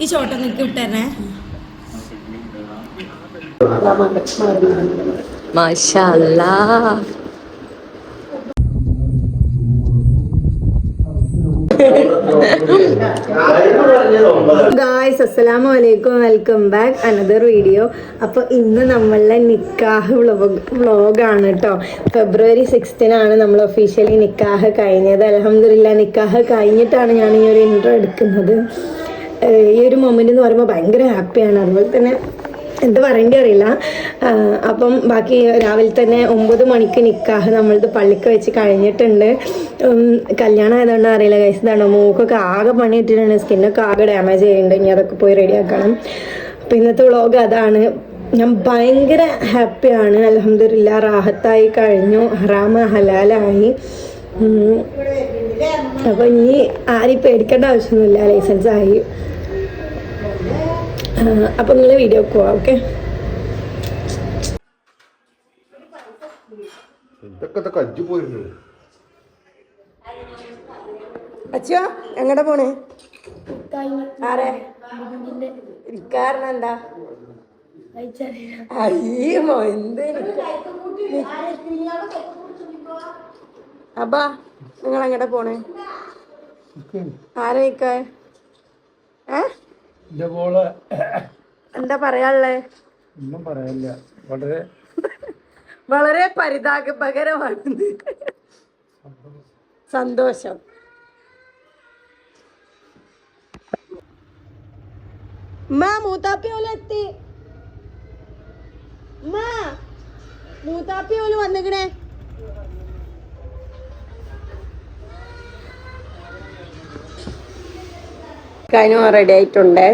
ഈ ഷോട്ട് നിൽക്കി വിട്ടേ മാഷല്ലാ ഗായ്സ് അസ്സലാമു അലൈക്കും വെൽക്കം ബാക്ക് അനദർ വീഡിയോ അപ്പോൾ ഇന്ന് നമ്മളുടെ നിക്കാഹ് വ്ളോഗ് വ്ളോഗാണ് കേട്ടോ ഫെബ്രുവരി സിക്സ്റ്റിനാണ് നമ്മൾ ഒഫീഷ്യലി നിക്കാഹ് കഴിഞ്ഞത്. അലഹമില്ല നിക്കാഹ് കഴിഞ്ഞിട്ടാണ് ഞാൻ ഈ ഒരു ഇൻട്രോ എടുക്കുന്നത്. ഈ ഒരു മൊമെന്റ് എന്ന് പറയുമ്പോൾ ഭയങ്കര ഹാപ്പിയാണ് അതുപോലെ തന്നെ എന്താ പറയേണ്ടി അറിയില്ല. അപ്പം ബാക്കി രാവിലെ തന്നെ ഒമ്പത് മണിക്ക് നിക്കാഹ് നമ്മളത് പള്ളിക്ക് വെച്ച് കഴിഞ്ഞിട്ടുണ്ട്. കല്യാണം ആയതുകൊണ്ട് അറിയില്ല കൈസ് ഇതാണ് മൂക്കൊക്കെ ആകെ പണി ഇട്ടിട്ടുണ്ട് സ്കിന്നൊക്കെ ആകെ ഡാമേജ് ചെയ്യുന്നുണ്ട്. ഇനി അതൊക്കെ പോയി റെഡിയാക്കണം അപ്പം ഇന്നത്തെ വ്ളോഗ് അതാണ്. ഞാൻ ഭയങ്കര ഹാപ്പിയാണ് അലഹമില്ല റാഹത്തായി കഴിഞ്ഞു. ഹറാമ ഹലാലായി. ഉം. അപ്പം ഇനി ആരെയും പേടിക്കേണ്ട ആവശ്യമൊന്നുമില്ല. ലൈസൻസ് ആയി. അപ്പൊ നിങ്ങൾ വീഡിയോ പോവാം ഓക്കെ അച്ഛോ എങ്ങടെ പോണേ? ആരെ? കാരണം എന്താ? അയ്യോ എന്ത് അപ്പാ നിങ്ങൾ എങ്ങടെ പോണേ ആരെ നിൽക്കാ ഏ? എന്റെ മോൾ എന്താ പറയാനുള്ളേ? ഒന്നും പറയാനില്ല. വളരെ വളരെ പരിതാപകരമാണ് സന്തോഷം. മൂത്താപ്പി ഓല എത്തി. മാ മൂത്താപ്പി ഓൽ വന്നിക്കണേ. കഴിഞ്ഞു റെഡി ആയിട്ടുണ്ട്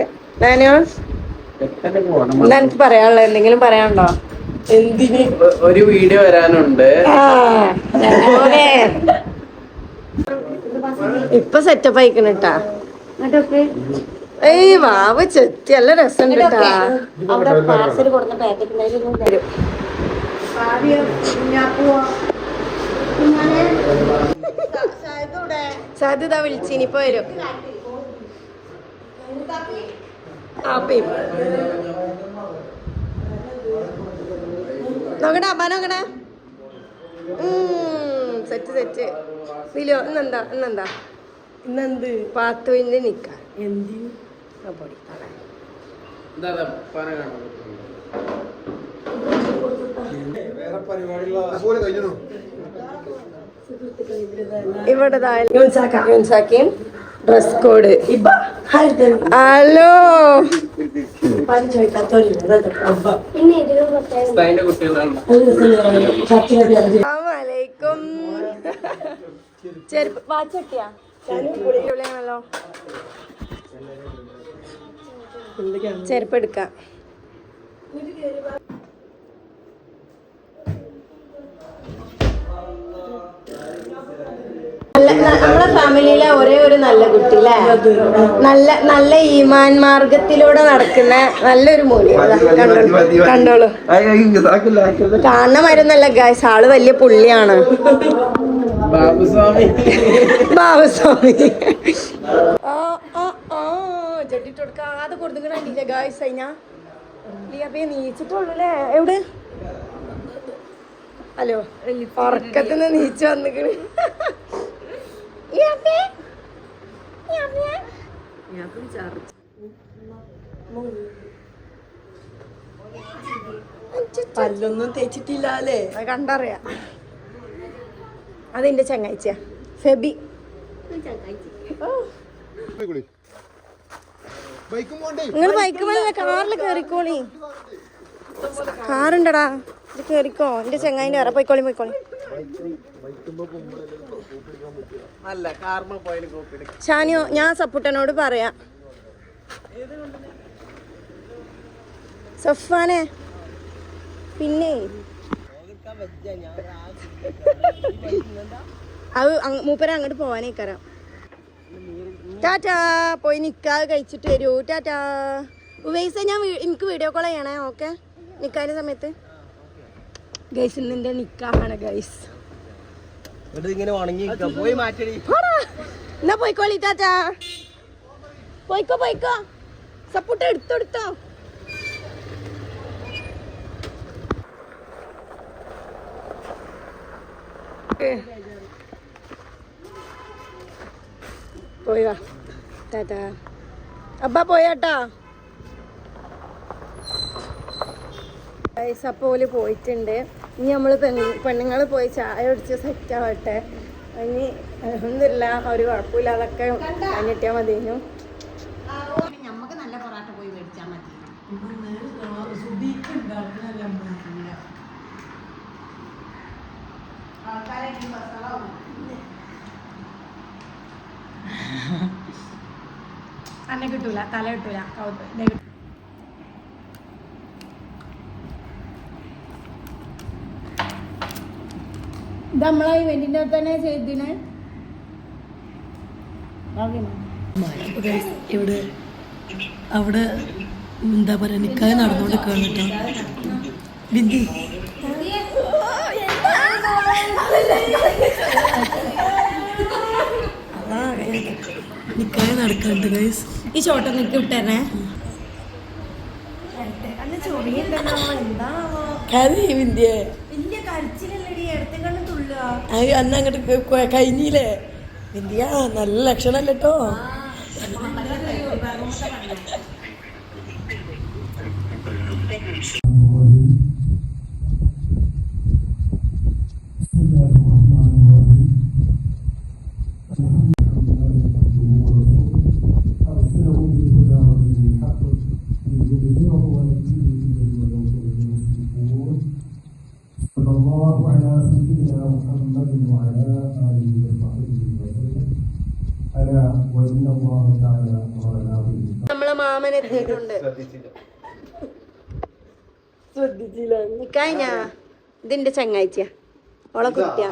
എനിക്ക് പറയാനുള്ള എന്തെങ്കിലും പറയാനുണ്ടോ എന്തിന് ഒരു വീഡിയോ വരാനുണ്ട്. ഇപ്പൊ സെറ്റപ്പ് ആയിക്കണട്ടാ ഏയ് വാവ് ചെത്തി നല്ല രസം കേട്ടാ സാധ്യത വിളിച്ചിനിപ്പോ വരും ആപ്പിയും നോക്കട്ടെ അമ്മ നോക്കണേ സെറ്റ് സെറ്റ്. വിലോ ഇന്നെന്താ ഇന്നെന്താ? ഇന്നെന്ത്? പാത്തുവിന്റെ നിക്ക. പൊടി കഴിഞ്ഞു ഇവിടെ യൂൻസാക്കിയും. Dress code. ഹലോ. അസ്സലാമലൈക്കും. ചെരുപ്പ് വാച്ചൊക്കെയാ? ചെരുപ്പ് എടുക്കാം നല്ല- ഫാമിലിയിലെ ഒരേ ഒരു നല്ല കുട്ടി അല്ലേ നല്ല നല്ല ഈമാൻ മാർഗത്തിലൂടെ നടക്കുന്ന നല്ലൊരു മൂല്യം അതാ, കണ്ടോളൂ. കണ്ടോളൂ. കാണുന്നമാരൊന്നല്ല ഗായ്സ് ആൾ വലിയ പുള്ളിയാണ്. ബാബുസ്വാമി. ബാബുസ്വാമി. ആ ആ ആ. ജട്ടിട്ട് കൊടുക്കാതെ കൊടുത്തിക്കണില്ലേ ഗായ്സ് കഴിഞ്ഞാ ലിയാപ്പയെ നീച്ചിട്ടുള്ളൂ അല്ലേ എവിടെ? ഹലോ ഉറക്കത്തിന് നീച്ച് വന്നിക്കണ്. പല്ലൊന്നും തേച്ചിട്ടില്ല അല്ലേ അത് കണ്ടറിയാം അതെന്റെ ചങ്ങാഴ്ച ഫെബി നിങ്ങൾ ബൈക്ക് പോലെ കാറിൽ കയറിക്കോളി കാറുണ്ടടാ ഇത് കയറിക്കോ എന്റെ ചങ്ങായിന്റെ വേറെ പോയിക്കോളി പോയിക്കോളി അല്ല കാർമ പോയാൽ കോപ്പി എടുക്കും. ഷാനിയോ ഞാൻ സപ്പുട്ടനോട് പറയാം. സഫാനെ പിന്നെ? അത് മൂപ്പര അങ്ങോട്ട് പോവാനേക്കറാം ടാറ്റാ പോയി നിക്കാതെ കഴിച്ചിട്ട് വരൂ. ടാറ്റാ. ഉവൈസ ഞാൻ എനിക്ക് വീഡിയോ കോൾ ചെയ്യണേ ഓക്കെ നിക്കാൻ സമയത്ത്. ഗൈസ് നിന്റെ നിക്കാഹാണ് ഗൈസ് എന്നാ പോയിക്കോളി ടാറ്റാ പോയിക്കോ പോയിക്കോ. സപ്പോർട്ട് എടുത്തെടുത്തോ പോയി വാ ടാറ്റാ അബ്ബ പോയാട്ടാ അപ്പോൾ പോയിട്ടുണ്ട്. ഇനി നമ്മൾ പെണ്ണുങ്ങൾ പോയി ചായ കുടിച്ച് സെറ്റ് ആവട്ടെ. ഇനി ഒന്നുമില്ല ഒരു കുഴപ്പമില്ല. അതൊക്കെ കഴിഞ്ഞിട്ടാൽ മതിയെന്നു അന്നെ കിട്ടൂല തല കിട്ടൂല. ഇത് നമ്മളെ ഇവന്റിന്റെ തന്നെ ചെയ്തിന്? ഇവിടെ അവിടെ എന്താ പറയാ നിക്കാതെ നടന്നുകൊണ്ട് കേട്ടോ. ബിന്ദി നിക്കാതെ നടക്കാണ്ട് ഗൈസ് ഈ ചോട്ട നിക്ക് വിട്ടേ കരി ബിന്ദിയെ അന്ന് അങ്ങോട്ട് കഴിഞ്ഞില്ലേ ഇന്ത്യ നല്ല ലക്ഷണമല്ല കേട്ടോ മാമൻ എത്തിയിട്ടുണ്ട്. ശ്രദ്ധിച്ചില്ല. നിക്കാഞ്ഞ ഇതിന്റെ ചങ്ങാഴ്ച ഓളെ കുട്ടിയ.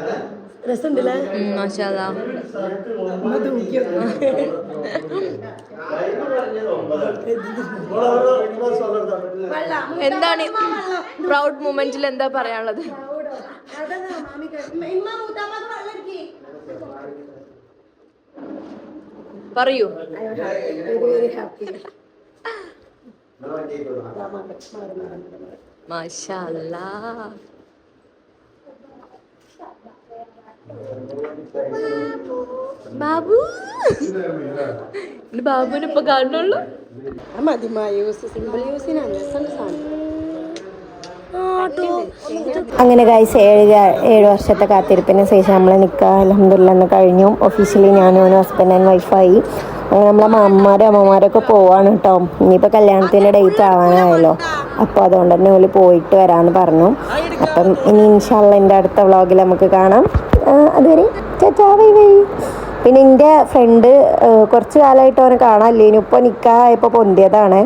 പ്രായം രസമുണ്ടല്ലേ? എന്താണ് പ്രൗഡ് മൂമെന്റിൽ എന്താ പറയാനുള്ളത്? പറയൂ. മാഷാല്ലാ. ബാബു. ബാബുവിനെ ഇപ്പൊ കാണുന്നുള്ളൂ. മതി യൂസ് സിമ്പിൾ യൂസിനാണ് അങ്ങനെ ഗൈസ് ഏഴ് ഏഴ് വർഷത്തെ കാത്തിരിപ്പിന് ശേഷം നമ്മളെ നിൽക്കുക അലഹമില്ല എന്ന് കഴിഞ്ഞു. ഒഫീഷ്യലി ഞാനും ഹസ്ബൻഡ് ആൻഡ് വൈഫായി അങ്ങനെ നമ്മളെ മാമ്മമാരും അമ്മമാരൊക്കെ പോവാണ് കേട്ടോ ഇനിയിപ്പോൾ കല്യാണത്തിന്റെ ഡേറ്റ് ആവാനായല്ലോ. അപ്പോൾ അതുകൊണ്ട് തന്നെ ഓൽ പോയിട്ട് വരാമെന്ന് പറഞ്ഞു. അപ്പം ഇനി ഇൻഷാല്ല എന്റെ അടുത്ത വ്ളോഗിൽ നമുക്ക് കാണാം. അതുവരെ ചേച്ചാ ബൈ ബൈ പിന്നെ എന്റെ ഫ്രണ്ട് കുറച്ച് കാലമായിട്ട് അവനെ കാണാനില്ലേനു ഇപ്പോൾ നിൽക്കായപ്പോൾ പൊന്തിയതാണ്.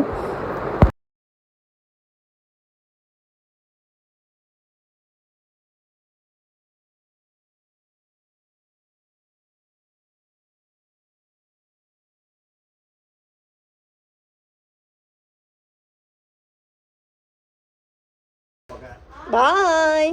ബായ്